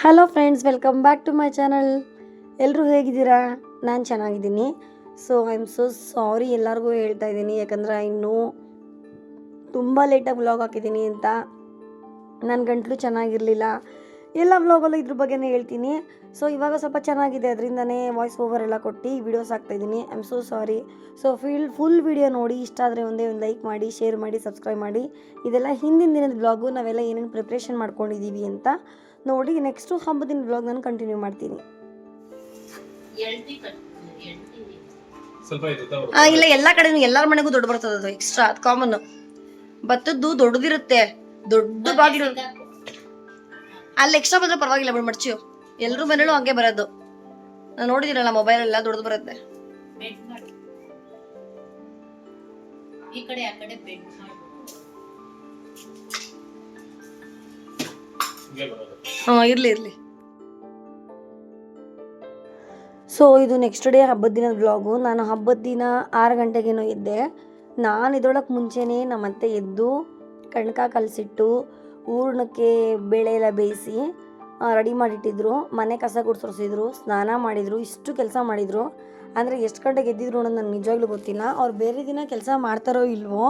Hello friends welcome back to my channel ಎಲ್ಲರೂ ಹೇಗಿದ್ದೀರಾ? ನಾನು ಚೆನ್ನಾಗಿದ್ದೀನಿ. So I am so sorry ಎಲ್ಲರಿಗೂ ಹೇಳ್ತಾ ಇದ್ದೀನಿ. ಯಾಕಂದ್ರೆ ಇನ್ನೂ ತುಂಬ ಲೇಟಾಗಿ ವ್ಲಾಗ್ ಹಾಕಿದ್ದೀನಿ ಅಂತ. ನನ್ನ ಗಂಟಲು ಚೆನ್ನಾಗಿರಲಿಲ್ಲ. ಎಲ್ಲ ವ್ಲಾಗಲ್ಲೂ ಇದ್ರ ಬಗ್ಗೆನೇ ಹೇಳ್ತೀನಿ. ಸೊ ಇವಾಗ ಸ್ವಲ್ಪ ಚೆನ್ನಾಗಿದೆ. ಅದರಿಂದನೇ ವಾಯ್ಸ್ ಓವರ್ ಎಲ್ಲ ಕೊಟ್ಟು ವೀಡಿಯೋಸ್ ಹಾಕ್ತಾಯಿದ್ದೀನಿ I am so sorry so fill full video ನೋಡಿ, ಇಷ್ಟ ಆದರೆ ಒಂದೇ ಒಂದು ಲೈಕ್ ಮಾಡಿ ಶೇರ್ ಮಾಡಿ ಸಬ್ಸ್ಕ್ರೈಬ್ ಮಾಡಿ. ಇದೆಲ್ಲ ಹಿಂದಿನ ದಿನದ ಬ್ಲಾಗು ನಾವೆಲ್ಲ ಏನೇನು ಪ್ರಿಪ್ರೇಷನ್ ಮಾಡ್ಕೊಂಡಿದ್ದೀವಿ ಅಂತ ನೋಡಿ ನೆಕ್ಸ್ಟು ಹಬ್ಬದಿನ ಬ್ಲಾಗ್ ನಾನು ಕಂಟಿನ್ಯೂ ಮಾಡ್ತೀನಿ. ಇಲ್ಲ ಎಲ್ಲ ಕಡೆ ಎಲ್ಲರ ಮನೆಗೂ ದೊಡ್ಡ ಬರ್ತದೆ ಅದು ಎಕ್ಸ್ಟ್ರಾ ಅದು ಕಾಮನ್ ಭತ್ತದ್ದು ದೊಡ್ಡದಿರುತ್ತೆ. ದೊಡ್ಡ ಬಾಗಿಲು. ಅಲ್ಲಿ ಎಕ್ಸ್ಟ್ರಾ ಬಂದ್ರೆ ಪರವಾಗಿಲ್ಲ ಬಿಡು ಮಡ್ಚು. ಎಲ್ಲರೂ ಮನೇಲೂ ಹಂಗೆ ಬರೋದು. ನಾನು ನೋಡಿದಿರಲ್ಲ ಮೊಬೈಲ್ ಎಲ್ಲ ದೊಡ್ಡದು ಬರುತ್ತೆ. ಈ ಕಡೆ ಆ ಕಡೆ ಬೆಂಡ್ ಹಾಂ ಇರಲಿ ಇರಲಿ. ಸೊ ಇದು ನೆಕ್ಸ್ಟ್ ಡೇ ಹಬ್ಬದ ದಿನದ ಬ್ಲಾಗು ನಾನು ಹಬ್ಬದ ದಿನ ಆರು ಗಂಟೆಗೇನೋ ಇದ್ದೆ ನಾನು ಇದ್ರೊಳಗೆ ಮುಂಚೆನೇ ನಮ್ಮ ಅತ್ತೆ ಎದ್ದು ಕಣ್ಕ ಕಲಸಿಟ್ಟು ಹೂರ್ಣಕ್ಕೆ ಬೇಳೆ ಎಲ್ಲ ಬೇಯಿಸಿ ರೆಡಿ ಮಾಡಿಟ್ಟಿದ್ರು. ಮನೆ ಕಸ ಗುಡ್ಸೋರ್ಸಿದ್ರು ಸ್ನಾನ ಮಾಡಿದರು ಇಷ್ಟು ಕೆಲಸ ಮಾಡಿದರು. ಅಂದರೆ ಎಷ್ಟು ಗಂಟೆಗೆ ಎದ್ದಿದ್ರು ಅನ್ನೋದು ನನಗೆ ನಿಜವಾಗ್ಲೂ ಗೊತ್ತಿಲ್ಲ. ಅವ್ರು ಬೇರೆ ದಿನ ಕೆಲಸ ಮಾಡ್ತಾರೋ ಇಲ್ವೋ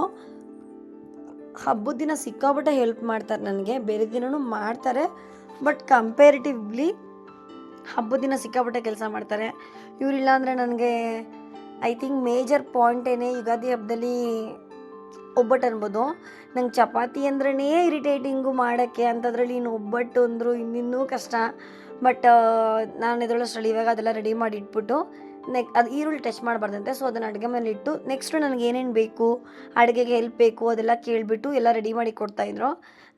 ಹಬ್ಬದ ದಿನ ಸಿಕ್ಕಾಬಿಟ್ಟೆ ಹೆಲ್ಪ್ ಮಾಡ್ತಾರೆ ನನಗೆ. ಬೇರೆ ದಿನವೂ ಮಾಡ್ತಾರೆ ಬಟ್ ಕಂಪೇರಿಟಿವ್ಲಿ ಹಬ್ಬದ ದಿನ ಸಿಕ್ಕಾಬಿಟ್ಟೆ ಕೆಲಸ ಮಾಡ್ತಾರೆ. ಇವರಿಲ್ಲ ಅಂದರೆ ನನಗೆ ಐ ಥಿಂಕ್ ಮೇಜರ್ ಪಾಯಿಂಟೇನೆ ಯುಗಾದಿ ಹಬ್ಬದಲ್ಲಿ ಒಬ್ಬಟ್ಟು ಅನ್ಬೋದು. ನಂಗೆ ಚಪಾತಿ ಅಂದ್ರೇ ಇರಿಟೇಟಿಂಗು ಮಾಡೋಕ್ಕೆ ಅಂಥದ್ರಲ್ಲಿ ಇನ್ನು ಒಬ್ಬಟ್ಟು ಅಂದರು ಇನ್ನಿನ್ನೂ ಕಷ್ಟ. ಬಟ್ ನಾನು ಇದರೊಳಷ್ಟರಲ್ಲಿ ಇವಾಗ ಅದೆಲ್ಲ ರೆಡಿ ಮಾಡಿ ಇಟ್ಬಿಟ್ಟು ನೆಕ್ ಅದು ಈರುಳ್ಳಿ ಟಚ್ ಮಾಡಬಾರ್ದಂತೆ. ಸೊ ಅದನ್ನು ಅಡುಗೆ ಮೇಲೆ ಇಟ್ಟು ನೆಕ್ಸ್ಟ್ ನನಗೆ ಏನೇನು ಬೇಕು, ಅಡುಗೆಗೆ ಹೆಲ್ಪ್ ಬೇಕು ಅದೆಲ್ಲ ಕೇಳಿಬಿಟ್ಟು ಎಲ್ಲ ರೆಡಿ ಮಾಡಿ ಕೊಡ್ತಾಯಿದ್ರು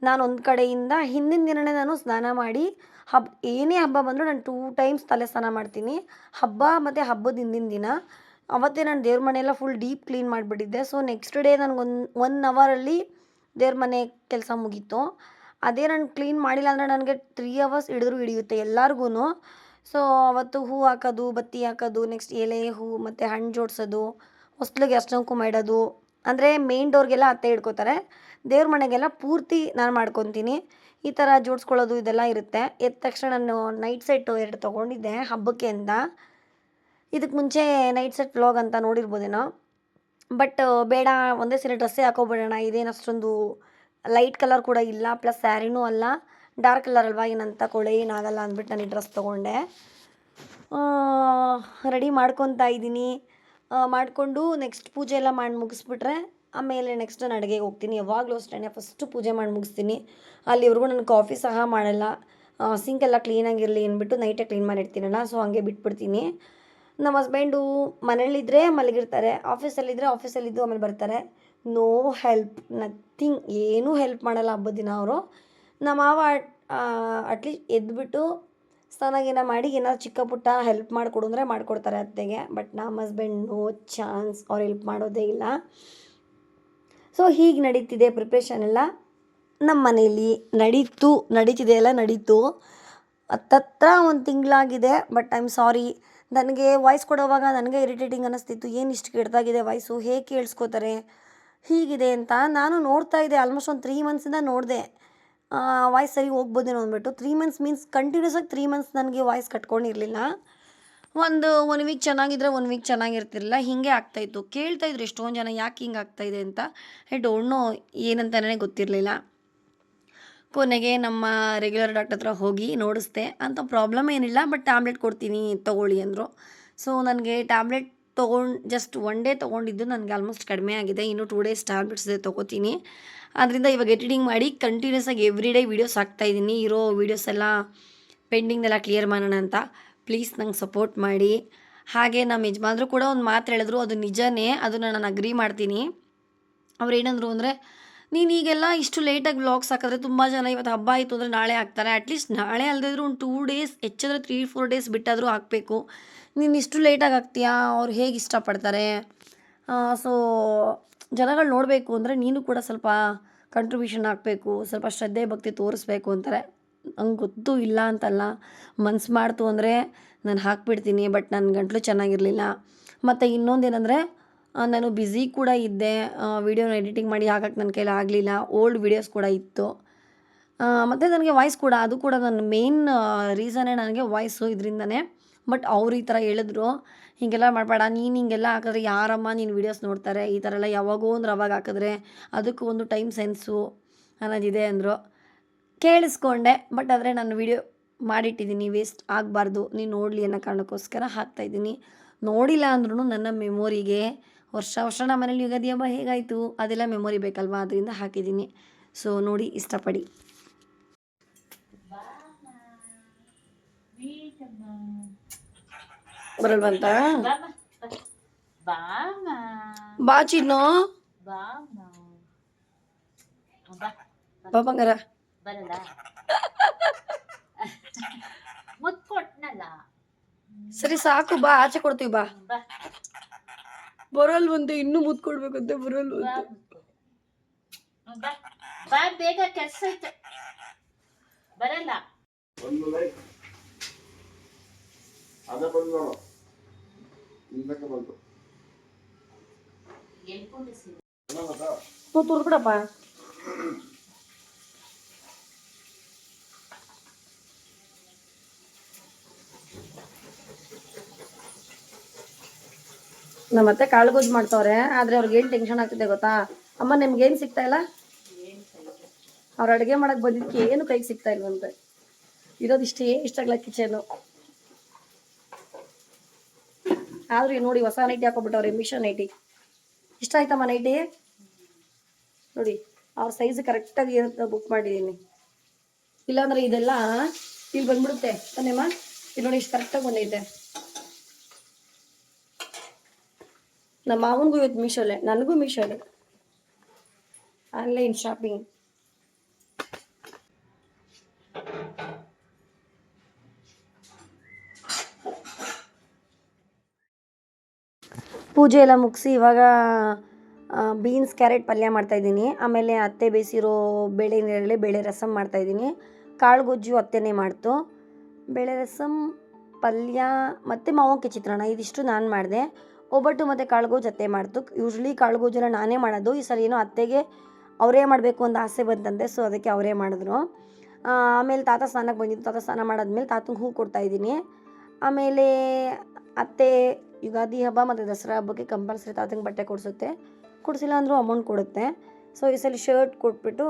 ನಾನು ಒಂದು ಕಡೆಯಿಂದ ಹಿಂದಿನ ದಿನವೇ ನಾನು ಸ್ನಾನ ಮಾಡಿ ಹಬ್ಬ ಏನೇ ಹಬ್ಬ ಬಂದರೂ ನಾನು ಟೂ ಟೈಮ್ಸ್ ತಲೆ ಸ್ನಾನ ಮಾಡ್ತೀನಿ. ಹಬ್ಬ ಮತ್ತು ಹಬ್ಬದ ಹಿಂದಿನ ದಿನ. ಅವತ್ತೇ ನಾನು ದೇವ್ರ ಮನೆಯೆಲ್ಲ ಫುಲ್ ಡೀಪ್ ಕ್ಲೀನ್ ಮಾಡಿಬಿಟ್ಟಿದ್ದೆ. ಸೊ ನೆಕ್ಸ್ಟ್ ಡೇ ನನಗೆ ಒನ್ ಒನ್ ಅವರಲ್ಲಿ ದೇವ್ರ ಮನೆ ಕೆಲಸ ಮುಗೀತು. ಅದೇ ನಾನು ಕ್ಲೀನ್ ಮಾಡಿಲ್ಲ ಅಂದರೆ ನನಗೆ ತ್ರೀ ಅವರ್ಸ್ ಹಿಡಿದ್ರು ಹಿಡಿಯುತ್ತೆ ಎಲ್ಲರಿಗೂ ಸೊ ಅವತ್ತು ಹೂ ಹಾಕೋದು, ಬತ್ತಿ ಹಾಕೋದು ನೆಕ್ಸ್ಟ್ ಎಲೆ, ಹೂ, ಮತ್ತು ಹಣ್ಣು ಜೋಡಿಸೋದು ಹೊಸ್ಲಿಗೆ ಅಷ್ಟಂಕು ಇಡೋದು ಅಂದರೆ ಮೇನ್ ಡೋರ್ಗೆಲ್ಲ ಅತ್ತೆ ಹಿಡ್ಕೋತಾರೆ. ದೇವ್ರ ಮನೆಗೆಲ್ಲ ಪೂರ್ತಿ ನಾನು ಮಾಡ್ಕೊತೀನಿ. ಈ ಥರ ಜೋಡಿಸ್ಕೊಳ್ಳೋದು ಇದೆಲ್ಲ ಇರುತ್ತೆ. ಎದ್ದ ತಕ್ಷಣ ನಾನು ನೈಟ್ ಸೆಟ್ಟು ಎರಡು ತೊಗೊಂಡಿದ್ದೆ, ಹಬ್ಬಕ್ಕೆ ಅಂತ. ಇದಕ್ಕೆ ಮುಂಚೆ ನೈಟ್ ಸೆಟ್ ವ್ಲಾಗ್ ಅಂತ ನೋಡಿರ್ಬೋದೇನೋ. ಬಟ್ ಬೇಡ, ಒಂದೇ ಸರಿ ಡ್ರೆಸ್ಸೇ ಹಾಕೋಬಿಡೋಣ. ಇದೇನು ಅಷ್ಟೊಂದು ಲೈಟ್ ಕಲರ್ ಕೂಡ ಇಲ್ಲ ಪ್ಲಸ್ ಸ್ಯಾರಿನೂ ಅಲ್ಲ. ಡಾರ್ಕ್ ಕಲರ್ ಅಲ್ವಾ? ಏನಂತ ತಗೊಳ್ಳಿ ಏನಾಗಲ್ಲ ಅಂದ್ಬಿಟ್ಟು ನಾನು ಈ ಡ್ರೆಸ್ ತೊಗೊಂಡೆ. ರೆಡಿ ಮಾಡ್ಕೊತಾ ಇದ್ದೀನಿ. ಮಾಡಿಕೊಂಡು ನೆಕ್ಸ್ಟ್ ಪೂಜೆ ಎಲ್ಲ ಮಾಡಿ ಮುಗಿಸ್ಬಿಟ್ರೆ, ಆಮೇಲೆ ನೆಕ್ಸ್ಟ್ ನಾನು ಅಡುಗೆಗೆ ಹೋಗ್ತೀನಿ. ಯಾವಾಗಲೂ ಅಷ್ಟೇ ಫಸ್ಟು ಪೂಜೆ ಮಾಡಿ ಮುಗಿಸ್ತೀನಿ. ಅಲ್ಲಿವರೆಗೂ ನಾನು ಕಾಫಿ ಸಹ ಮಾಡಲ್ಲ. ಸಿಂಕ್ ಎಲ್ಲ ಕ್ಲೀನಾಗಿರಲಿ ಅಂದ್ಬಿಟ್ಟು ನೈಟೇ ಕ್ಲೀನ್ ಮಾಡಿರ್ತೀನಲ್ಲ ಸೊ ಹಂಗೆ ಬಿಟ್ಬಿಡ್ತೀನಿ. ನಮ್ಮ ಹಸ್ಬೆಂಡು ಮನೇಲಿದ್ದರೆ ಮಲಗಿರ್ತಾರೆ. ಆಫೀಸಲ್ಲಿದ್ದರೆ ಆಫೀಸಲ್ಲಿದ್ದು ಆಮೇಲೆ ಬರ್ತಾರೆ. ನೋ ಹೆಲ್ಪ್ ನಥಿಂಗ್ ಏನೂ ಹೆಲ್ಪ್ ಮಾಡಲ್ಲ ಹಬ್ಬದ ದಿನ ಅವರು. ನಮ್ಮ ಮಾವ ಅಟ್ಲೀಸ್ಟ್ ಎದ್ದುಬಿಟ್ಟು ಸ್ನಾನ ಗೀನ ಮಾಡಿ ಏನಾದ್ರು ಚಿಕ್ಕ ಪುಟ್ಟ ಹೆಲ್ಪ್ ಮಾಡಿಕೊಡು ಅಂದರೆ ಮಾಡಿಕೊಡ್ತಾರೆ ಅತ್ತೆಗೆ. ಬಟ್ ನಮ್ಮ ಹಸ್ಬೆಂಡ್ ನೋ ಚಾನ್ಸ್ ಅವ್ರು ಹೆಲ್ಪ್ ಮಾಡೋದೇ ಇಲ್ಲ. ಸೊ ಹೀಗೆ ನಡೀತಿದೆ ಪ್ರಿಪ್ರೇಷನ್ ಎಲ್ಲ. ನಮ್ಮ ಮನೇಲಿ ನಡೀತು, ನಡೀತಿದೆ ಎಲ್ಲ ನಡೀತು. ಹತ್ತತ್ರ ಒಂದು ತಿಂಗಳಾಗಿದೆ ಬಟ್ ಐ ಆಮ್ ಸಾರಿ ನನಗೆ ವಾಯ್ಸ್ ಕೊಡೋವಾಗ ನನಗೆ ಇರಿಟೇಟಿಂಗ್ ಅನ್ನಿಸ್ತಿತ್ತು ಏನು ಇಷ್ಟು ಕೆಡ್ದಾಗಿದೆ ವಾಯ್ಸು ಹೇಗೆ ಕೇಳಿಸ್ಕೋತಾರೆ? ಹೀಗಿದೆ ಅಂತ ನಾನು ನೋಡ್ತಾ ಇದ್ದೆ. ಆಲ್ಮೋಸ್ಟ್ ಒಂದು ತ್ರೀ ಮಂತ್ಸಿಂದ ನೋಡಿದೆ. ವಾಯ್ಸ್ ಸರಿ ಹೋಗ್ಬೋದೇನೋ ಅಂದ್ಬಿಟ್ಟು ತ್ರೀ ಮಂತ್ಸ್ ಮೀನ್ಸ್ ಕಂಟಿನ್ಯೂಸ್ ಆಗಿ ತ್ರೀ ಮಂತ್ಸ್ ನನಗೆ ವಾಯ್ಸ್ ಕಟ್ಕೊಂಡಿರಲಿಲ್ಲ. ಒಂದು ಒನ್ ವೀಕ್ ಚೆನ್ನಾಗಿದ್ರೆ ಒನ್ ವೀಕ್ ಚೆನ್ನಾಗಿರ್ತಿರಲಿಲ್ಲ. ಹೀಗೆ ಆಗ್ತಾಯಿತ್ತು ಕೇಳ್ತಾ ಇದ್ರು ಎಷ್ಟೊಂದು ಜನ ಯಾಕೆ ಹಿಂಗೆ ಆಗ್ತಾಯಿದೆ ಅಂತ. ಐ ಡೋಂಟ್ ನೋ ಏನಂತಲೇ ಗೊತ್ತಿರಲಿಲ್ಲ. ಕೊನೆಗೆ ನಮ್ಮ ರೆಗ್ಯುಲರ್ ಡಾಕ್ಟರ್ ಹತ್ರ ಹೋಗಿ ನೋಡಿಸ್ದೆ. ಅಂತ ಪ್ರಾಬ್ಲಮ್ ಏನಿಲ್ಲ ಬಟ್ ಟ್ಯಾಬ್ಲೆಟ್ ಕೊಡ್ತೀನಿ ತೊಗೊಳ್ಳಿ ಅಂದರು. ಸೊ ನನಗೆ ಟ್ಯಾಬ್ಲೆಟ್ ತೊಗೊಂಡು ಜಸ್ಟ್ ಒನ್ ಡೇ ತೊಗೊಂಡಿದ್ದು ನನಗೆ ಆಲ್ಮೋಸ್ಟ್ ಕಡಿಮೆ ಆಗಿದೆ. ಇನ್ನು ಟೂ ಡೇಸ್ ಟ್ಯಾಬ್ಲೆಟ್ಸ್ ತೊಗೋತೀನಿ. ಅದರಿಂದ ಇವಾಗ ಎಡಿಟಿಂಗ್ ಮಾಡಿ ಕಂಟಿನ್ಯೂಸ್ ಆಗಿ ಎವ್ರಿ ಡೇ ವೀಡಿಯೋಸ್ ಹಾಕ್ತಾಯಿದ್ದೀನಿ ಇರೋ ವೀಡಿಯೋಸ್ ಎಲ್ಲ ಪೆಂಡಿಂಗ್ನೆಲ್ಲ ಕ್ಲಿಯರ್ ಮಾಡೋಣ ಅಂತ. ಪ್ಲೀಸ್ ನಂಗೆ ಸಪೋರ್ಟ್ ಮಾಡಿ. ಹಾಗೆ ನಮ್ಮ ಯಜಮಾನ್ರು ಕೂಡ ಒಂದು ಮಾತು ಹೇಳಿದ್ರು, ಅದು ನಿಜನೇ, ಅದನ್ನು ನಾನು ಅಗ್ರಿ ಮಾಡ್ತೀನಿ. ಅವ್ರು ಏನಂದ್ರು ಅಂದರೆ ನೀನು ಈಗೆಲ್ಲ ಇಷ್ಟು ಲೇಟಾಗಿ ವ್ಲಾಗ್ಸ್ ಹಾಕಿದ್ರೆ ತುಂಬ ಜನ ಇವತ್ತು ಹಬ್ಬ ಆಯಿತು ಅಂದರೆ ನಾಳೆ ಹಾಕ್ತಾರೆ. ಅಟ್ಲೀಸ್ಟ್ ನಾಳೆ ಅಲ್ಲದಿದ್ರೂ ಒಂದು ಟೂ ಡೇಸ್ ಹೆಚ್ಚಂದ್ರೆ ತ್ರೀ ಫೋರ್ ಡೇಸ್ ಬಿಟ್ಟಾದರೂ ಹಾಕಬೇಕು. ನೀನು ಇಷ್ಟು ಲೇಟಾಗಿ ಹಾಕ್ತೀಯಾ? ಅವ್ರು ಹೇಗೆ ಇಷ್ಟಪಡ್ತಾರೆ? ಸೊ ಜನಗಳು ನೋಡಬೇಕು ಅಂದರೆ ನೀನು ಕೂಡ ಸ್ವಲ್ಪ ಕಂಟ್ರಿಬ್ಯೂಷನ್ ಹಾಕಬೇಕು, ಸ್ವಲ್ಪ ಶ್ರದ್ಧೆ, ಭಕ್ತಿ ತೋರಿಸ್ಬೇಕು ಅಂತಾರೆ. ನಂಗೆ ಗೊತ್ತೂ ಇಲ್ಲ ಅಂತಲ್ಲ. ಮನ್ಸು ಮಾಡ್ತು ಅಂದರೆ ನಾನು ಹಾಕ್ಬಿಡ್ತೀನಿ ಬಟ್ ನನ್ನ ಗಂಟಲು ಚೆನ್ನಾಗಿರಲಿಲ್ಲ. ಮತ್ತು ಇನ್ನೊಂದೇನೆಂದರೆ ನಾನು ಬ್ಯುಸಿ ಕೂಡ ಇದ್ದೆ. ವೀಡಿಯೋನ ಎಡಿಟಿಂಗ್ ಮಾಡಿ ಹಾಕಕ್ಕೆ ನನ್ನ ಕೈಲಿ ಆಗಲಿಲ್ಲ. ಓಲ್ಡ್ ವೀಡಿಯೋಸ್ ಕೂಡ ಇತ್ತು. ಮತ್ತು ನನಗೆ ವಾಯ್ಸ್ ಕೂಡ, ಅದು ಕೂಡ ನನ್ನ ಮೇನ್ ರೀಸನೇ ನನಗೆ ವಾಯ್ಸು ಇದರಿಂದನೇ. ಬಟ್ ಅವ್ರು ಈ ಥರ ಹೇಳಿದ್ರು. ಹೀಗೆಲ್ಲ ಮಾಡಬೇಡ. ನೀನು ಹಿಂಗೆಲ್ಲ ಹಾಕಿದ್ರೆ ಯಾರಮ್ಮ ನೀನು ವೀಡಿಯೋಸ್ ನೋಡ್ತಾರೆ? ಈ ಥರ ಎಲ್ಲ ಯಾವಾಗೋ ಅಂದ್ರೆ ಅವಾಗ ಹಾಕಿದ್ರೆ ಅದಕ್ಕೂ ಒಂದು ಟೈಮ್ ಸೆನ್ಸು ಅನ್ನೋದಿದೆ, ಅಂದರು. ಕೇಳಿಸ್ಕೊಂಡೆ. ಬಟ್ ಆದರೆ ನಾನು ವಿಡಿಯೋ ಮಾಡಿಟ್ಟಿದ್ದೀನಿ. ವೇಸ್ಟ್ ಆಗಬಾರ್ದು. ನೀನು ನೋಡಲಿ ಅನ್ನೋ ಕಾರಣಕ್ಕೋಸ್ಕರ ಹಾಕ್ತಾಯಿದ್ದೀನಿ ನೋಡಿಲ್ಲ ಅಂದ್ರೂ ನನ್ನ ಮೆಮೊರಿಗೆ ವರ್ಷ ವರ್ಷ ನಮ್ಮ ಮನೇಲಿ ಯುಗಾದಿ ಹಬ್ಬ ಹೇಗಾಯಿತು? ಅದೆಲ್ಲ ಮೆಮೊರಿ ಬೇಕಲ್ವಾ? ಅದರಿಂದ ಹಾಕಿದ್ದೀನಿ. ಸೊ ನೋಡಿ ಇಷ್ಟಪಡಿ. ಬರಲ್ವಂತ ಬಾ ಚಿನ್ನು. ಬಾ ಬಂಗಾರ. ಸರಿ ಸಾಕು ಬಾ ಆಚೆ ಕೊಡ್ತೀವಿ ಬಾ. ಬಾ ಬರಲ್ವಂತೆ ಇನ್ನೂ ಮುತ್ತು ಕೊಡ್ಬೇಕಂತೆ ಬಾ ಬರಲ್ವಂತೆ ಬಾ ಬೇಗ ಕೆಲಸ ಐತೆ ಬರಲ್ಲ. ಒಂದು ಲೈಕ್ ಅದ ಬಂದು ನೋಡು. ಹಿಂದಕ್ಕೆ ಬಂತು. ಎಲ್ಕೊಂಡು ಸಿಗ ಎಲ್ಲ ಗೊತ್ತಾ ನಮ್ಮ ಅತ್ತೆ ಕಾಳು ಗೊಜ್ಜು ಮಾಡ್ತವ್ರೆ, ಆದ್ರೆ ಅವ್ರಿಗೆ ಏನು ಟೆನ್ಷನ್ ಆಗ್ತಿದೆ ಗೊತ್ತಾ? ಅಮ್ಮ, ನಿಮ್ಗೆ ಏನು ಸಿಗ್ತಾ ಇಲ್ಲ? ಅವ್ರು ಅಡುಗೆ ಮಾಡಕ್ ಬಂದಿದ್ದಕ್ಕೆ ಏನು ಕೈಗೆ ಸಿಗ್ತಾ ಇಲ್ವಂತೆ? ಇರೋದು ಇಷ್ಟೇ ಇಷ್ಟಾಗ್ಲ ಕಿಚನು ಈಗ ನೋಡಿ ಹೊಸ ನೈಟಿ ಹಾಕೊಬಿಟ್ಟವ್ರೆ ಮಿಷನ್ ನೈಟಿ ಇಷ್ಟ ಆಯ್ತಮ್ಮ ನೈಟಿ ನೋಡಿ, ಅವ್ರ ಸೈಜ್ ಕರೆಕ್ಟಾಗಿ ಇರುತ್ತೆ ಬುಕ್ ಮಾಡಿದ್ದೀನಿ ಇಲ್ಲಾಂದ್ರೆ ಇದೆಲ್ಲ, ಇಲ್ಲಿ ಬಂದ್ಬಿಡುತ್ತೆ ತಾನೇಮ್ಮ ಇಲ್ಲಿ ನೋಡಿ, ಇಷ್ಟು ಕರೆಕ್ಟಾಗಿ ಬಂದೈತೆ. ನಮ್ಮ ಮಾವನಿಗೂ ಇವತ್ತು ಮೀಶೋಲೆ, ನನಗೂ ಮೀಶೋಲೆ. Online shopping. ಪೂಜೆ ಎಲ್ಲ ಮುಗಿಸಿ ಇವಾಗ ಬೀನ್ಸ್, ಕ್ಯಾರೆಟ್ ಪಲ್ಯ ಮಾಡ್ತಾಯಿದ್ದೀನಿ ಆಮೇಲೆ ಅತ್ತೆ ಬೇಯಿಸಿರೋ ಬೇಳೆ ನೀರಲ್ಲಿ ಬೇಳೆ ರಸಮ್ ಮಾಡ್ತಾಯಿದ್ದೀನಿ ಕಾಳು ಗೊಜ್ಜು ಅತ್ತೆನೇ ಮಾಡ್ತು. ಬೇಳೆ ರಸಮ್ ಪಲ್ಯ ಮತ್ತು ಮಾವೋಕೆ ಚಿತ್ರಾನ್ನ, ಇದಿಷ್ಟು ನಾನು ಮಾಡಿದೆ. ಒಬ್ಬಟ್ಟು ಮತ್ತು ಕಾಳುಗೋಜು ಅತ್ತೆ ಮಾಡ್ತು. ಯೂಶ್ವಲಿ ಕಾಳುಗೋಜೆಲ್ಲ ನಾನೇ ಮಾಡೋದು. ಈ ಸಲ ಏನೋ ಅತ್ತೆಗೆ ಅವರೇ ಮಾಡಬೇಕು ಅಂತ ಆಸೆ ಬಂತಂತೆ ಸೊ ಅದಕ್ಕೆ ಅವರೇ ಮಾಡಿದ್ರು. ಆಮೇಲೆ ತಾತ ಸ್ನಾನಕ್ಕೆ ಬಂದಿದ್ದು. ತಾತ ಸ್ನಾನ ಮಾಡಾದ್ಮೇಲೆ ತಾತಂಗೆ ಹೂ ಕೊಡ್ತಾಯಿದ್ದೀನಿ ಆಮೇಲೆ ಅತ್ತೆ ಯುಗಾದಿ ಹಬ್ಬ ಮತ್ತು ದಸರಾ ಹಬ್ಬಕ್ಕೆ ಕಂಪಲ್ಸರಿ ತಾತಂಗೆ ಬಟ್ಟೆ ಕೊಡಿಸುತ್ತೆ. ಕೊಡಿಸಿಲ್ಲ ಅಂದರೂ ಅಮೌಂಟ್ ಕೊಡುತ್ತೆ. ಸೊ ಈ ಸಲ ಶರ್ಟ್ ಕೊಟ್ಬಿಟ್ಟು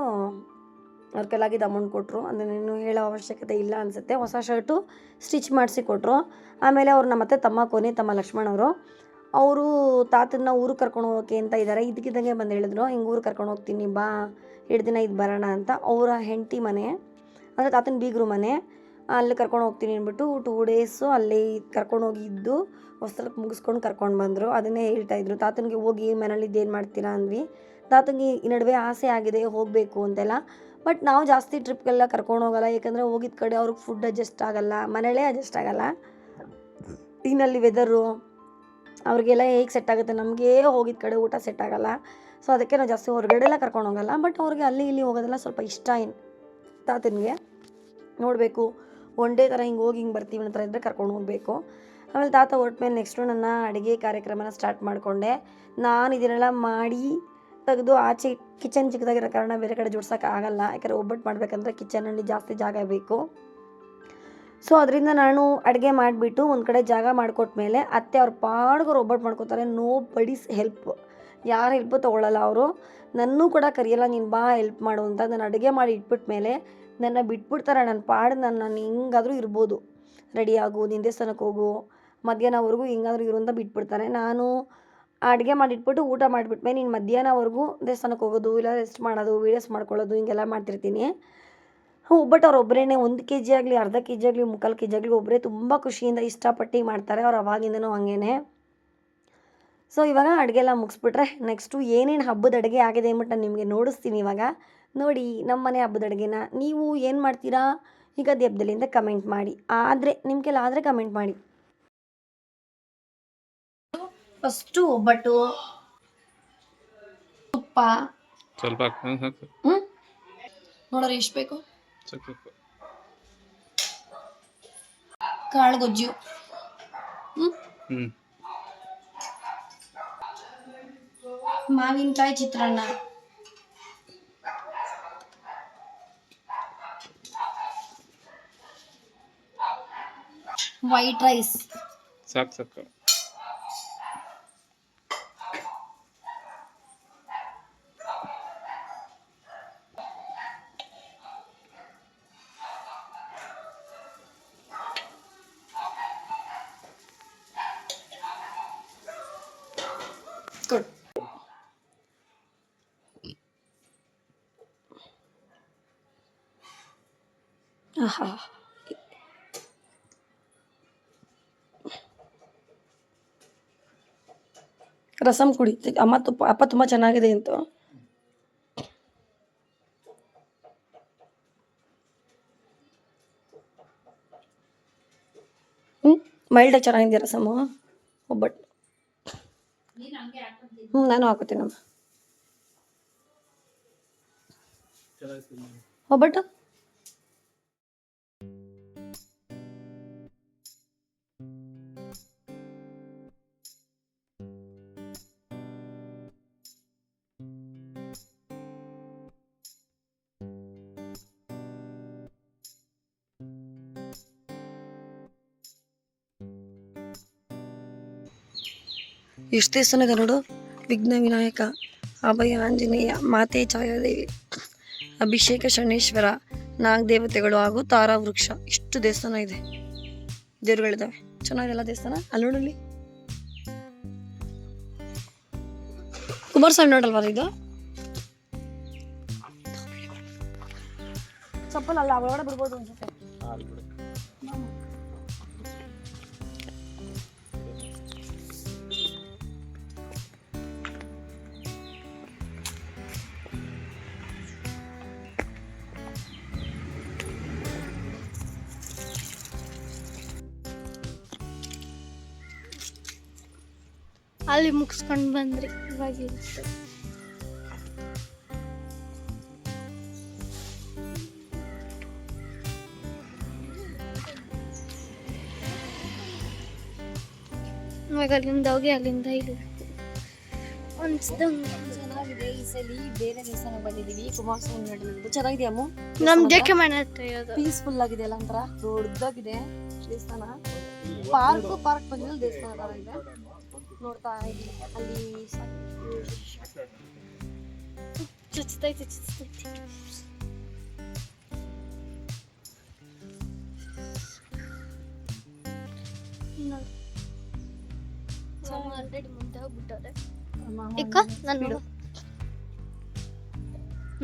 ಅವ್ರ ಕೆಲಾಗಿದ್ದು ಅಮೌಂಟ್ ಕೊಟ್ಟರು ಅದನ್ನೇನು ಹೇಳೋ ಅವಶ್ಯಕತೆ ಇಲ್ಲ ಅನಿಸುತ್ತೆ. ಹೊಸ ಶರ್ಟು ಸ್ಟಿಚ್ ಮಾಡಿಸಿ ಕೊಟ್ಟರು ಆಮೇಲೆ ಅವ್ರು ನಮ್ಮ ಅತ್ತೆ ತಮ್ಮ ಕೊನೆ ತಮ್ಮ ಲಕ್ಷ್ಮಣ್ ಅವರು. ಅವರು ತಾತನ್ನ ಊರಿಗೆ ಕರ್ಕೊಂಡು ಹೋಗೋಕೆ ಅಂತ ಇದ್ದಾರೆ ಇದ್ದಕ್ಕಿದ್ದಂಗೆ ಬಂದು ಹೇಳಿದ್ರು, ಹಿಂಗೆ ಊರಿಗೆ ಕರ್ಕೊಂಡು ಹೋಗ್ತೀನಿ ಬಾ, ಎರಡು ದಿನ ಇದು ಬರೋಣ ಅಂತ. ಅವರ ಹೆಂಡತಿ ಮನೆ, ಅಂದರೆ ತಾತನ ಬೀಗರು ಮನೆ, ಅಲ್ಲಿ ಕರ್ಕೊಂಡು ಹೋಗ್ತೀನಿ ಅಂದ್ಬಿಟ್ಟು ಟೂ ಡೇಸು ಅಲ್ಲಿ ಕರ್ಕೊಂಡು ಹೋಗಿದ್ದು ಹೊಸ್ತಲಕ್ಕೆ ಮುಗಿಸ್ಕೊಂಡು ಕರ್ಕೊಂಡು ಬಂದರು. ಅದನ್ನೇ ಹೇಳ್ತಾ ಇದ್ರು. ತಾತನಿಗೆ ಹೋಗಿ ಮನೇಲಿದ್ದು ಏನು ಮಾಡ್ತೀರಾ ಅಂದ್ವಿ. ತಾತನಿಗೆ ಈ ನಡುವೆ ಆಸೆ ಆಗಿದೆ, ಹೋಗಬೇಕು ಅಂತೆಲ್ಲ. ಬಟ್ ನಾವು ಜಾಸ್ತಿ ಟ್ರಿಪ್ಗೆಲ್ಲ ಕರ್ಕೊಂಡು ಹೋಗಲ್ಲ. ಯಾಕಂದರೆ ಹೋಗಿದ್ದ ಕಡೆ ಅವ್ರಿಗೆ ಫುಡ್ ಅಡ್ಜಸ್ಟ್ ಆಗಲ್ಲ, ಮನೇಲೇ ಅಡ್ಜಸ್ಟ್ ಆಗಲ್ಲ. ಇನ್ನಲ್ಲಿ ವೆದರು ಅವ್ರಿಗೆಲ್ಲ ಹೇಗೆ ಸೆಟ್ ಆಗುತ್ತೆ? ನಮಗೆ ಹೋಗಿದ್ದ ಕಡೆ ಊಟ ಸೆಟ್ ಆಗಲ್ಲ. ಸೊ ಅದಕ್ಕೆ ನಾವು ಜಾಸ್ತಿ ಹೊರಗಡೆ ಎಲ್ಲ ಕರ್ಕೊಂಡು ಹೋಗಲ್ಲ. ಬಟ್ ಅವ್ರಿಗೆ ಅಲ್ಲಿ ಇಲ್ಲಿ ಹೋಗೋದೆಲ್ಲ ಸ್ವಲ್ಪ ಇಷ್ಟ ಏನು? ತಾತನಿಗೆ ನೋಡಬೇಕು. ಒನ್ ಡೇ ಥರ ಹಿಂಗೆ ಹೋಗಿ ಹಿಂಗೆ ಬರ್ತೀವಿ ಅನ್ನೋ ಥರ ಇದ್ದರೆ ಕರ್ಕೊಂಡು ಹೋಗಬೇಕು. ಆಮೇಲೆ ತಾತ ಹೊರಟ ಮೇಲೆ ನೆಕ್ಸ್ಟು ನನ್ನ ಅಡುಗೆ ಕಾರ್ಯಕ್ರಮನ ಸ್ಟಾರ್ಟ್ ಮಾಡಿಕೊಂಡೆ. ನಾನು ಇದನ್ನೆಲ್ಲ ಮಾಡಿ ತೆಗೆದು ಆಚೆ ಕಿಚನ್ ಚಿಕ್ಕದಾಗಿರೋ ಕಾರಣ ಬೇರೆ ಕಡೆ ಜೋಡ್ಸೋಕ್ಕಾಗಲ್ಲ ಯಾಕಂದರೆ ಒಬ್ಬಟ್ಟು ಮಾಡಬೇಕಂದ್ರೆ ಕಿಚನಲ್ಲಿ ಜಾಸ್ತಿ ಜಾಗ ಬೇಕು. ಸೊ ಅದರಿಂದ ನಾನು ಅಡುಗೆ ಮಾಡಿಬಿಟ್ಟು ಒಂದು ಕಡೆ ಜಾಗ ಮಾಡಿಕೊಟ್ಮೇಲೆ ಅತ್ತೆ ಅವ್ರ ಪಾಡ್ಗವ್ರು ಒಬ್ಬಟ್ಟು ಮಾಡ್ಕೋತಾರೆ. ನೋ ಬಡೀಸ್ ಹೆಲ್ಪ್ ಯಾರು ಹೆಲ್ಪ್ ತೊಗೊಳ್ಳಲ್ಲ ಅವರು. ನನ್ನೂ ಕೂಡ ಕರೆಯಲ್ಲ, ನೀನು ಬಾ ಹೆಲ್ಪ್ ಮಾಡು ಅಂತ ನಾನು ಅಡುಗೆ ಮಾಡಿ ಇಟ್ಬಿಟ್ಟ ಮೇಲೆ ನನ್ನ ಬಿಟ್ಬಿಡ್ತಾರೆ ನನ್ನ ಪಾಡು, ನಾನು ನಾನು ಹಿಂಗಾದರೂ ಇರ್ಬೋದು. ರೆಡಿಯಾಗು ನಿನ್ನ ದೇವಸ್ಥಾನಕ್ಕೆ ಹೋಗು, ಮಧ್ಯಾಹ್ನವರೆಗೂ ಹಿಂಗಾದ್ರೂ ಇರು ಅಂತ ಬಿಟ್ಬಿಡ್ತಾರೆ. ನಾನು ಅಡುಗೆ ಮಾಡಿಟ್ಬಿಟ್ಟು ಊಟ ಮಾಡಿಬಿಟ್ಮೇಲೆ ನೀನು ಮಧ್ಯಾಹ್ನವರೆಗೂ ದೇವಸ್ಥಾನಕ್ಕೆ ಹೋಗೋದು, ಇಲ್ಲ ರೆಸ್ಟ್ ಮಾಡೋದು ವೀಡಿಯೋಸ್ ಮಾಡ್ಕೊಳ್ಳೋದು, ಹಿಂಗೆಲ್ಲ ಮಾಡ್ತಿರ್ತೀನಿ. ಒಬ್ಬಟ್ಟು ಅವ್ರು ಒಬ್ಬರೇ ಒಂದು ಕೆ ಜಿ ಆಗಲಿ ಅರ್ಧ ಕೆ ಜಿ ಆಗಲಿ ಮುಕ್ಕಾಲು ಕೆ ಜಿ ಆಗಲಿ ಒಬ್ಬರೇ ತುಂಬ ಖುಷಿಯಿಂದ ಇಷ್ಟಪಟ್ಟು ಮಾಡ್ತಾರೆ. ಅವ್ರು ಅವಾಗಿಂದನೂ ಹಂಗೇನೆ. ಸೊ ಇವಾಗ ಅಡುಗೆ ಎಲ್ಲ ಮುಗಿಸ್ಬಿಟ್ರೆ ನೆಕ್ಸ್ಟು ಏನೇನು ಹಬ್ಬದ ಅಡುಗೆ ಆಗಿದೆ ಅಂದ್ಬಿಟ್ಟು ನಾನು ನಿಮಗೆ ನೋಡಿಸ್ತೀನಿ ಇವಾಗ. ನೋಡಿ ನಮ್ಮ ಮನೆ ಹಬ್ಬದ ಅಡುಗೆನ ನೀವು ಏನು ಮಾಡ್ತೀರಾ? ಹೀಗಾದ ಹಬ್ಬದಲ್ಲಿಂದ ಕಮೆಂಟ್ ಮಾಡಿ. ಆದರೆ ನಿಮ್ಮ ಕೆಲ ಆದರೆ ಕಮೆಂಟ್ ಮಾಡಿ. ಫಸ್ಟು ಒಬ್ಬಟ್ಟು ತುಪ್ಪ. ಸ್ವಲ್ಪ. ಹ್ಞೂ ನೋಡೋರು ಎಷ್ಟು ಬೇಕು? ಸಾಕು ಕಾಳುಗೊಜ್ಜು ಹ್ಞೂ ಮಾವಿನಕಾಯಿ ಚಿತ್ರಾನ್ನ. ವೈಟ್ ರೈಸ್ ಸಾಕು ಸಾಕು. ರಸಂ ಕುಡಿ ಅಮ್ಮ ತುಪ್ಪ ಅಪ್ಪ ತುಂಬ ಚೆನ್ನಾಗಿದೆ ಅಂತ. ಹ್ಞೂ ಮೈಲ್ಡಾಗಿ ಚೆನ್ನಾಗಿದೆ ರಸಮು ಒಬ್ಬಟ್ಟು ಹ್ಞೂ ನಾನು ಹಾಕೋತೀನಮ್ಮ ಒಬ್ಬಟ್ಟು ಎಷ್ಟು ದೇವಸ್ಥಾನ ನೋಡು. ವಿಘ್ನ ವಿನಾಯಕ, ಅಭಯ ಆಂಜನೇಯ, ಮಾತೆ ಛಾಯಾದೇವಿ, ಅಭಿಷೇಕ ಶನೇಶ್ವರ ನಾಗದೇವತೆಗಳು ಹಾಗೂ ತಾರಾ ವೃಕ್ಷ. ಇಷ್ಟು ದೇವಸ್ಥಾನ ಇದೆ. ದೇವರುಗಳಿದ್ದಾವೆ ಚೆನ್ನಾಗಿಲ್ಲ ದೇವಸ್ಥಾನ? ಅಲ್ಲಿ ನೋಡಲಿ ಕುಮಾರಸ್ವಾಮಿ ನೋಡಲ್ವಾ ಇದು? ಚಪ್ಪಲ್ ಅಲ್ಲ ಒಳಗಡೆ ಬಿಡ್ಬೋದು ಅನ್ಸುತ್ತೆ ಅಲ್ಲಿ ಮುಗಿಸ್ಕೊಂಡು ಬಂದ್ರಿ. ಇವಾಗ. ಇವಾಗ ಅಲ್ಲಿಂದ ಹೋಗಿ ಅಲ್ಲಿಂದ ಇಲ್ಲಿ. ಚೆನ್ನಾಗಿದೆ. ಈ ಸಲ ಬೇರೆ ದೇವಸ್ಥಾನ ಬಂದಿದ್ದೀವಿ. ಕುಮಾರಸ್ವಾಮಿ ನೋಡಲು ಚೆನ್ನಾಗಿದೆ ಅಮ್ಮ? ನಮ್ ಜಕ್ಕೆ ಪೀಸ್ಫುಲ್ ಆಗಿದೆ ಅಲ್ಲ ಒಂಥರ ದೊಡ್ಡದಾಗಿದೆ ದೇವಸ್ಥಾನ. ಪಾರ್ಕ್ ಪಾರ್ಕ್ ಬಂದಿಲ್ಲ ದೇವಸ್ಥಾನ ಇದೆ ನೋಡ್ತಾ ಇದ್ವಿ ಅಲ್ಲಿ ಚುಚ್ತೈತಿ ಚುಚ್ತೈತಿ ಆಲ್ರೆಡಿ ಮುಂದೆ ಹೋಗ್ಬಿಟ್ಟವ್ರೆ. ಇಕ್ಕ ನಾನು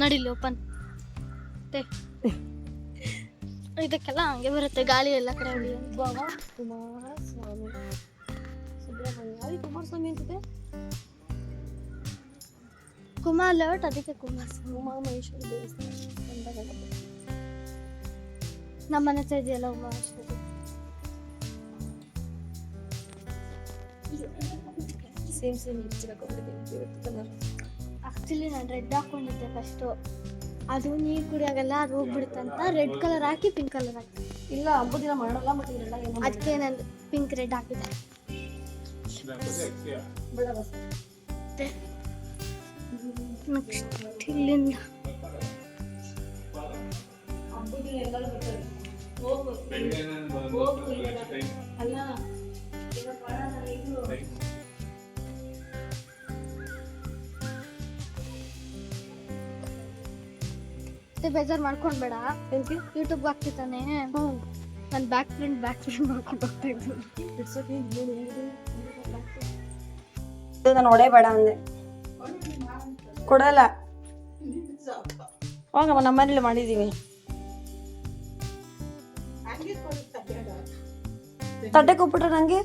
ನಡಿಲಿ ಓಪನ್. ಇದಕ್ಕೆಲ್ಲ ಹಂಗೆ ಬರುತ್ತೆ ಗಾಳಿ ಎಲ್ಲ ಕಡೆ ಹೊಡಿಯೋದು ಸ್ವಾಮಿ ಕುಮಾರಸ್ವಾಮಿ. ಅಲ್ಲಿ ಕುಮಾರಸ್ವಾಮಿ ಕುಮಾರ್ ಲೇಔಟ್ ಅದಕ್ಕೆ ಕುಮಾರ್ ಉಮಾಮಹೇಶ್ವರ ದೇವಸ್ಥಾನ. ನಮ್ಮ ಮನೆ ಹತ್ರ ಇದೆಯಲ್ಲ ಉಮಾಶ್ವರಿ ಸೇಮ್ ಸೇಮ್ ಲಿಪ್ಸ್ಟಿಕ್ ಹಾಕೊಂಡಿದ್ದೀನಿ ಕಲರ್ ಆಕ್ಚುಲಿ ನಾನು ರೆಡ್ ಹಾಕೊಂಡಿದ್ದೆ ಫಸ್ಟು ಅದು ನೀರು ಕುಡಿಯಾಗಲ್ಲ ಅದು ಹೋಗ್ಬಿಡುತ್ತಂತ ರೆಡ್ ಕಲರ್ ಹಾಕಿ ಪಿಂಕ್ ಕಲರ್ ಹಾಕಿ. ಇಲ್ಲ ಹಬ್ಬದ ದಿನ ಮಾಡಲ್ಲ ಮತ್ತೆ ಅದಕ್ಕೆ ನಾನು ಪಿಂಕ್ ರೆಡ್ ಹಾಕಿದ್ದೆ. ನೆಕ್ಸ್ಟ್ ಇಲ್ಲಿಂದ ಹಬ್ಬದ ದಿನ ಎಲ್ಲರೂ ಬರ್ತಾರೆ ಹೋಗು ಹೋಗು ಇವಾಗ. ಅಲ್ಲ ಇವಾಗ ಕಾಣಲ್ಲ ಇದು. ಮತ್ತೆ ಬೇಜಾರು ಮಾಡ್ಕೊಂಡ್ಬೇಡ ಏನಕ್ಕೆ? ಯೂಟ್ಯೂಬ್ಗೆ ಹಾಕ್ತಿದ್ದಾನೆ ನನ್ನ ಬ್ಯಾಕ್ ಫ್ರೆಂಡ್ ಬ್ಯಾಕ್ ಫ್ರೆಂಡ್ ಮಾಡ್ಕೊಂಡು ಹೋಗ್ತಾ ಇದ್ದೀನಿ It's ನೋಡೇ ಬೇಡ ನಾನು ಅಂದೆ. ಕೊಡಲ್ಲ. ಹೋಗಮ್ಮ, ನಮ್ಮ ಮನೇಲಿ ಮಾಡಿದ್ದೀವಿ ತಟ್ಟೆ ಕೊಟ್ಬಿಟ್ರೆ ನಂಗೆ?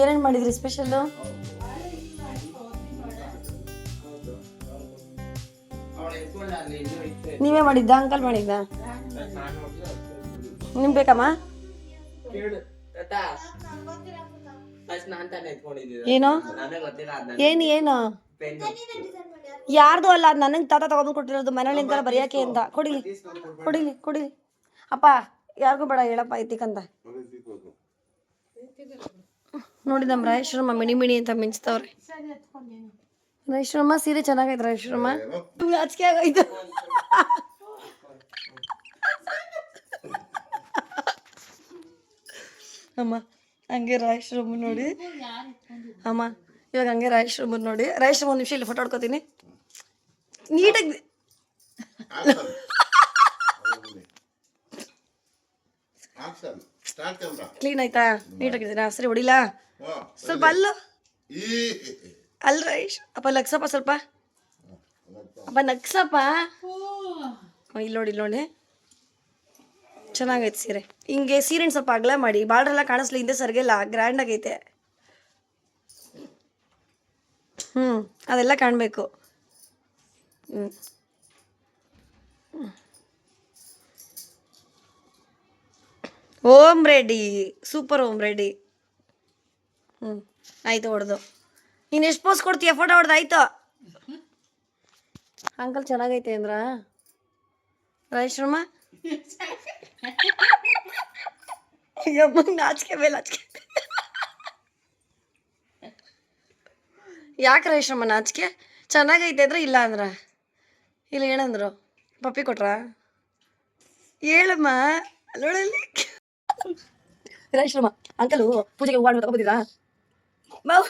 ಏನೇನು ಮಾಡಿದ್ರಿ ಸ್ಪೆಷಲ್ಲು ನೀವೇ ಮಾಡಿದ್ದ, ಅಂಕಲ್ ಮಾಡಿದ್ದ? ನಿಮ್ಗೆ ಬೇಕಮ್ಮ ಏನೋ? ಏನು ಏನು? ಯಾರ್ದು ಅಲ್ಲ ನನಗೆ ತಾತ ತಗೊಂಡು ಕೊಟ್ಟಿರೋದು ಮನೇಲಿಂದ ಬರೆಯೋಕೆ ಅಂತ. ಕೊಡಿಲಿ ಕೊಡಿಲಿ ಕೊಡಿಲಿ. ಅಪ್ಪ ಯಾರಿಗೂ ಬೇಡ ಹೇಳಪ್ಪ ಐತಿಕಂತ ನೋಡಿ ನಮ್ಮ ರಾಯೇಶ್ವರಮ್ಮ ಮಿಣಿ ಮಿಣಿ ಅಂತ ಮಿಂಚ್ತಾವ್ರಿ. ರಾಯೇಶ್ವರಮ್ಮ ಸೀರೆ ಚೆನ್ನಾಗೈತೆ ರಾಯೇಶ್ವರಮ್ಮ ಅಚ್ಕೆ ಆಗೈತೆ ಅಮ್ಮ. ಹಂಗೆ ರಾಯಶ್ರಮ ನೋಡಿ. ಅಮ್ಮ ಇವಾಗ ಹಂಗೆ ರಾಯಶ್ರಮ ನೋಡಿ. ರಾಯಶ್ರಮ ಒಂದು ನಿಮಿಷ ಇಲ್ಲಿ ಫೋಟೋ ಹೊಡ್ಕೋತೀನಿ. ನೀಟಾಗಿ ಕ್ಲೀನ್ ಆಯ್ತಾ? ನೀಟಾಗಿದ್ದೀರಾ? ಸರಿ ಹೊಡಿಲಾ? ಸ್ವಲ್ಪ ಅಲ್ಲ. ಅಲ್ಲ ರಾಯೇಶ್ ಅಪ್ಪ ಲಗ್ಸಪ್ಪ ಸ್ವಲ್ಪ. ಅಪ್ಪ ನಗ್ಸಪ್ಪ. ಇಲ್ಲಿ ನೋಡಿ ಇಲ್ಲಿ ನೋಡಿ. ಚೆನ್ನಾಗೈತೆ ಸೀರೆ. ಹಿಂಗೆ ಸೀರೆನ ಸ್ವಲ್ಪ ಅಗಲ ಮಾಡಿ ಬಾಳ್ರೆಲ್ಲ ಕಾಣಿಸ್ಲಿ ಹಿಂದೆ ಸರ್ಗೆಲ್ಲ ಗ್ರ್ಯಾಂಡ್ ಆಗೈತೆ. ಹ್ಞೂ ಅದೆಲ್ಲ ಕಾಣಬೇಕು. ಹ್ಞೂ ಓಮ್ ರೆಡಿ ಸೂಪರ್ ಓಮ್ ರೆಡಿ ಹ್ಞೂ ಆಯ್ತು ಹೊಡೆದು. ನೀನು ಎಷ್ಟು ಪೋಸ್ ಕೊಡ್ತೀಯ? ಫೋಟೋ ಹೊಡೆದು, ಆಯ್ತು? ಅಂಕಲ್ ಚೆನ್ನಾಗೈತೆ ಅಂದ್ರ? ರಾಜೇಶ್ವರಮ್ಮ ಯಮ್ಮಂಗೆ ನಾಚ್ಕೆ ಮೇಲೆ ನಾಚಿಕೆ ಯಾಕೆ ರಾಜೇಶ್ವರಮ್ಮ ನಾಚಿಕೆ ಚೆನ್ನಾಗೈತೆ ಅಂದ್ರೆ ಇಲ್ಲ ಅಂದ್ರ ಇಲ್ಲ ಏನಂದ್ರು ಪಪ್ಪಿ ಕೊಟ್ರಾ ಹೇಳಮ್ಮ ನೋಡಲ್ಲಿ ರೇಷ್ಮಮ್ಮ ಅಂಕಲು ಪೂಜೆಗೆ ಹೂವು ತಗೊಬೋದಿರಾ ಮಾವು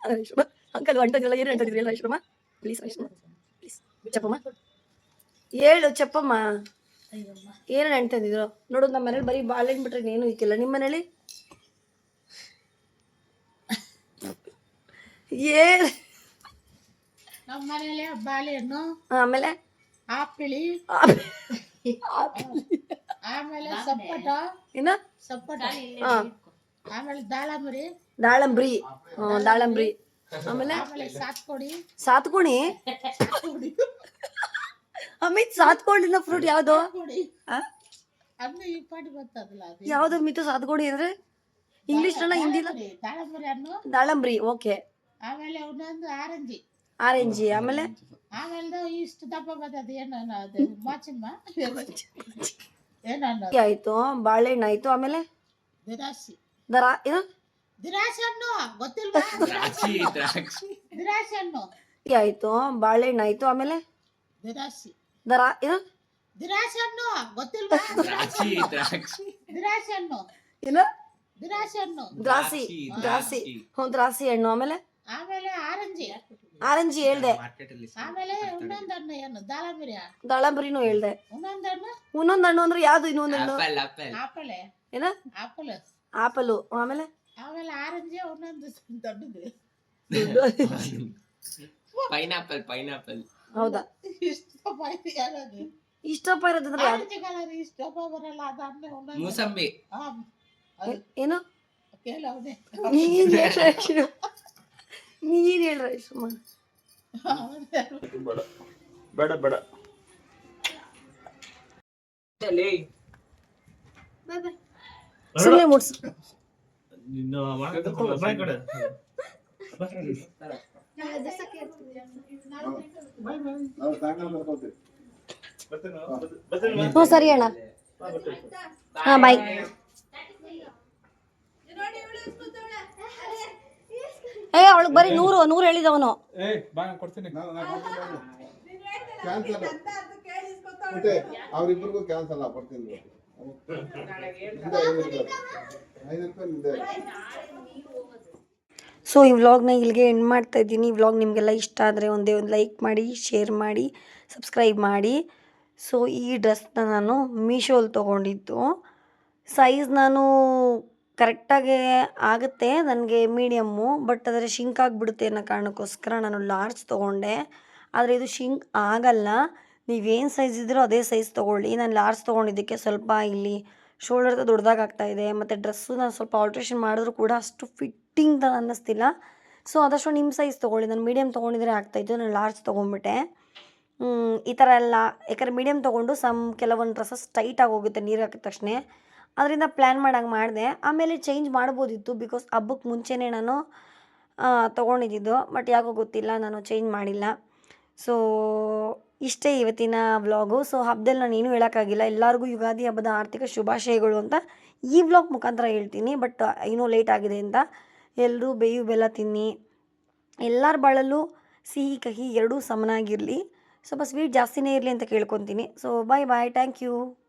ರಾಜೇಶ್ವರಮ್ಮ ಅಂಕಲ್ ಅಂಟದಿಲ್ಲ ಏನು ಅಂಟದಿದ್ರಿ ರೇಷ್ಮಮ್ಮ ಪ್ಲೀಸ್ ರೇಷ್ಮಮ್ಮ ಪ್ಲೀಸ್ ಚಪ್ಪಮ್ಮ ಹೇಳು ಚಪ್ಪಮ್ಮ ಏನು ತಂದಿದ್ರು ನೋಡು ನಮ್ಮ ಮನೇಲಿ ಬರೀ ಬಾಳೆಹಣ್ಣು ಬಿಟ್ರೆ ಏನೂ ಇಕ್ಕಿಲ್ಲ. ನಿಮ್ಮ ಮನೇಲಿ? ಏನು? ನಮ್ಮ ಮನೇಲಿ ಬಾಳೆಹಣ್ಣು ಆಮೇಲೆ? ಆಪಿಳಿ ಆಮೇಲೆ ಸಪ್ಪಟ ಇನ್ನ? ಸಪ್ಪಟ ಹಾಂ ಆಮೇಲೆ ದಾಳಂಬ್ರಿ ದಾಳಂಬ್ರಿ. ಹ್ಞೂ ದಾಳಂಬ್ರಿ. ಆಮೇಲೆ? ಆಮೇಲೆ ಸಾತ್ಕೊಡಿ. ಸಾತ್ಕೋಣಿ. ಅಮಿತ್ ಸಾತ್ಕೊಂಡಿನ ಫ್ರೂಟ್ ಯಾವುದು. ಯಾವುದು ಮಿತು ಸಾತ್ಕೋಣಿ ಅಂದ್ರೆ? ಇಂಗ್ಲಿಷ್ ಅಲ್ಲ ಹಿಂದಿ ದಾಳಂಬ್ರಿ, ಹಣ್ಣು ದಾಳಂಬ್ರಿ ಓಕೆ. ಆಮೇಲೆ ಒಂದೊಂದು ಆರೆಂಜಿ. ಆರೆಂಜಿ ಆಮೇಲೆ? ಆಮೇಲೆ ಇಷ್ಟು ದಪ್ಪ ಬರ್ತದೆ ಏನು ಅದು ಮಾಚಿಮ್ಮ? ಅಕ್ಕಿ ಆಯ್ತು. ಬಾಳೆಹಣ್ಣು ಆಯ್ತು ಆಮೇಲೆ? ದಿರಾಸಿ ದರ ಏನು ದಿರಾಸಿ ಹಣ್ಣು? ಗೊತ್ತಿಲ್ವಾ? ದ್ರಾಕ್ಷಿ. ದ್ರಾಕ್ಷಿ ದಿರಾಸಿ ಹಣ್ಣು ಆಯ್ತು. ಬಾಳೆಹಣ್ಣು ಆಯ್ತು ಆಮೇಲೆ? ದಿರಾಸಿ ದರ ದಿರಾಸಿ ಹಣ್ಣು ಗೊತ್ತಿಲ್ವಾ? ದ್ರಾಕ್ಷಿ ದ್ರಾಕ್ಷಿ. ದಿರಾಸಿ ಹಣ್ಣು. ಏನು? ದಿರಾಸಿ ಹಣ್ಣು. ದ್ರಾಸಿ ದ್ರಾಸಿ ಹ್ಞೂ ದ್ರಾಸಿ ಹಣ್ಣು. ಆಮೇಲೆ? ಆಮೇಲೆ ಆರೆಂಜಿ. ಆರೆಂಜಿ ಹೇಳ್ದೆ. ಆಮೇಲೆ ಇನ್ನೊಂದ್ ಹಣ್ಣು ಏನು? ದಾಳಂಬರಿ ದಾಳಂಬ್ರಿನೂ ಹೇಳ್ದೆ. ಇನ್ನೊಂದ್ ಹಣ್ಣು? ಇನ್ನೊಂದ್ ಹಣ್ಣು ಅಂದ್ರೆ ಯಾವ್ದು ಇನ್ನೊಂದ್ ಹಣ್ಣು? ಆಪಲ್ ಏನ? Apple apple. ಆಮೇಲೆ? ಆಮೇಲೆ ಆರೆಂಜಿ ಒಂದೊಂದು ದೊಡ್ಡದು. Pineapple pineapple. ಹೌದಾ? ಇಷ್ಟು ಬಾಯ್ತು ಯಾರದು? ಇಷ್ಟಪ್ಪ ಇರೋದಂದ್ರೆ ಯಾವ್ದು ಆರೆಂಜಿ ಕಲರ್ ಇಷ್ಟು ಬರಲ್ಲ ಅದು ಹಣ್ಣು ಒಂದೊಂದು ಮೂಸಂಬಿ. ಆ, ಅದು. ಏನು? ಕೆಲವನೇ ನೀನ್ ಹೇಳ ನೀನ್ ಹೇಳ್ರ ಸುಮ್ಮ ಬೇಡ ಬೇಡ. ಸುಮ್ಮನೆ ಹ್ಞೂ ಸರಿ ಅಣ್ಣ. ಹಾಂ ಬಾಯ್ ಏ ಅವಳಿಗೆ ಬರೀ ನೂರು ನೂರು ಹೇಳಿದವನು. ಅವ್ರಿಬ್ರಿಗೂ ಕ್ಯಾನ್ಸಲ್ ಕೊಡ್ತೀನಿ ಐದು ರೂಪಾಯಿ. ಸೊ ಈ ವ್ಲಾಗ್ನ ಇಲ್ಲಿಗೆ ಎಂಡ್ ಮಾಡ್ತಾ ಇದ್ದೀನಿ. ಈ ವ್ಲಾಗ್ ನಿಮಗೆಲ್ಲ ಇಷ್ಟ ಆದರೆ ಒಂದೇ ಒಂದು ಲೈಕ್ ಮಾಡಿ ಶೇರ್ ಮಾಡಿ ಸಬ್ಸ್ಕ್ರೈಬ್ ಮಾಡಿ. ಸೊ ಈ ಡ್ರೆಸ್ನ ನಾನು ಮೀಶೋಲ್ಲಿ ತೊಗೊಂಡಿದ್ದು. ಸೈಜ್ ನಾನು ಕರೆಕ್ಟಾಗಿ ಆಗುತ್ತೆ, ನನಗೆ ಮೀಡಿಯಮ್ಮು ಬಟ್ ಅದರ ಶಿಂಕ್ ಆಗಿಬಿಡುತ್ತೆ ಅನ್ನೋ ಕಾರಣಕ್ಕೋಸ್ಕರ ನಾನು ಲಾರ್ಜ್ ತೊಗೊಂಡೆ. ಆದರೆ ಇದು ಶಿಂಕ್ ಆಗಲ್ಲ. ನೀವೇನು ಸೈಜ್ ಇದ್ದರೂ ಅದೇ ಸೈಜ್ ತೊಗೊಳ್ಳಿ. ನಾನು ಲಾರ್ಜ್ ತೊಗೊಂಡಿದ್ದಕ್ಕೆ ಸ್ವಲ್ಪ ಇಲ್ಲಿ ಶೋಲ್ಡರ್ ದೊಡ್ಡದಾಗ್ತಾ ಇದೆ. ಮತ್ತು ಡ್ರೆಸ್ಸು ನಾನು ಸ್ವಲ್ಪ ಆಲ್ಟ್ರೇಷನ್ ಮಾಡಿದ್ರು ಕೂಡ ಅಷ್ಟು ಫಿಟ್ಟಿಂಗ್ ಥರ ಅನ್ನಿಸ್ತಿಲ್ಲ. ಸೊ ಆದಷ್ಟು ನಿಮ್ಮ ಸೈಜ್ ತೊಗೊಳ್ಳಿ. ನಾನು ಮೀಡಿಯಮ್ ತೊಗೊಂಡಿದ್ರೆ ಆಗ್ತಾಯಿತ್ತು ನಾನು ಲಾರ್ಜ್ ತೊಗೊಂಡ್ಬಿಟ್ಟೆ. ಹ್ಮ್, ಈ ಥರ ಎಲ್ಲ ಯಾಕಂದರೆ ಮೀಡಿಯಮ್ ತೊಗೊಂಡು ಸಮ್ ಕೆಲವೊಂದು ಡ್ರೆಸ್ಸಸ್ ಟೈಟಾಗಿ ಹೋಗುತ್ತೆ ನೀರು ಹಾಕಿದ ತಕ್ಷಣ. ಅದರಿಂದ ಪ್ಲ್ಯಾನ್ ಮಾಡಂಗೆ ಮಾಡಿದೆ. ಆಮೇಲೆ ಚೇಂಜ್ ಮಾಡ್ಬೋದಿತ್ತು ಬಿಕಾಸ್ ಹಬ್ಬಕ್ಕೆ ಮುಂಚೆನೇ ನಾನು ತೊಗೊಂಡಿದ್ದು. ಬಟ್ ಯಾಕೋ ಗೊತ್ತಿಲ್ಲ ನಾನು ಚೇಂಜ್ ಮಾಡಿಲ್ಲ. ಸೊ ಇಷ್ಟೇ ಇವತ್ತಿನ ವ್ಲಾಗು ಸೊ ಹಬ್ಬದಲ್ಲಿ ನಾನು ಏನೂ ಹೇಳೋಕ್ಕಾಗಿಲ್ಲ. ಎಲ್ಲರಿಗೂ ಯುಗಾದಿ ಹಬ್ಬದ ಆರ್ಥಿಕ ಶುಭಾಶಯಗಳು ಅಂತ ಈ ವ್ಲಾಗ್ ಮುಖಾಂತರ ಹೇಳ್ತೀನಿ. ಬಟ್ ಏನೋ ಲೇಟ್ ಆಗಿದೆ ಅಂತ. ಎಲ್ಲರೂ ಬೇವು ಬೆಲ್ಲ ತಿನ್ನಿ. ಎಲ್ಲರ ಬಾಳಲ್ಲೂ ಸಿಹಿ, ಕಹಿ ಎರಡೂ ಸಮನಾಗಿರಲಿ. ಸ್ವಲ್ಪ ಸ್ವೀಟ್ ಜಾಸ್ತಿನೇ ಇರಲಿ ಅಂತ ಕೇಳ್ಕೊತೀನಿ. So bye bye thank you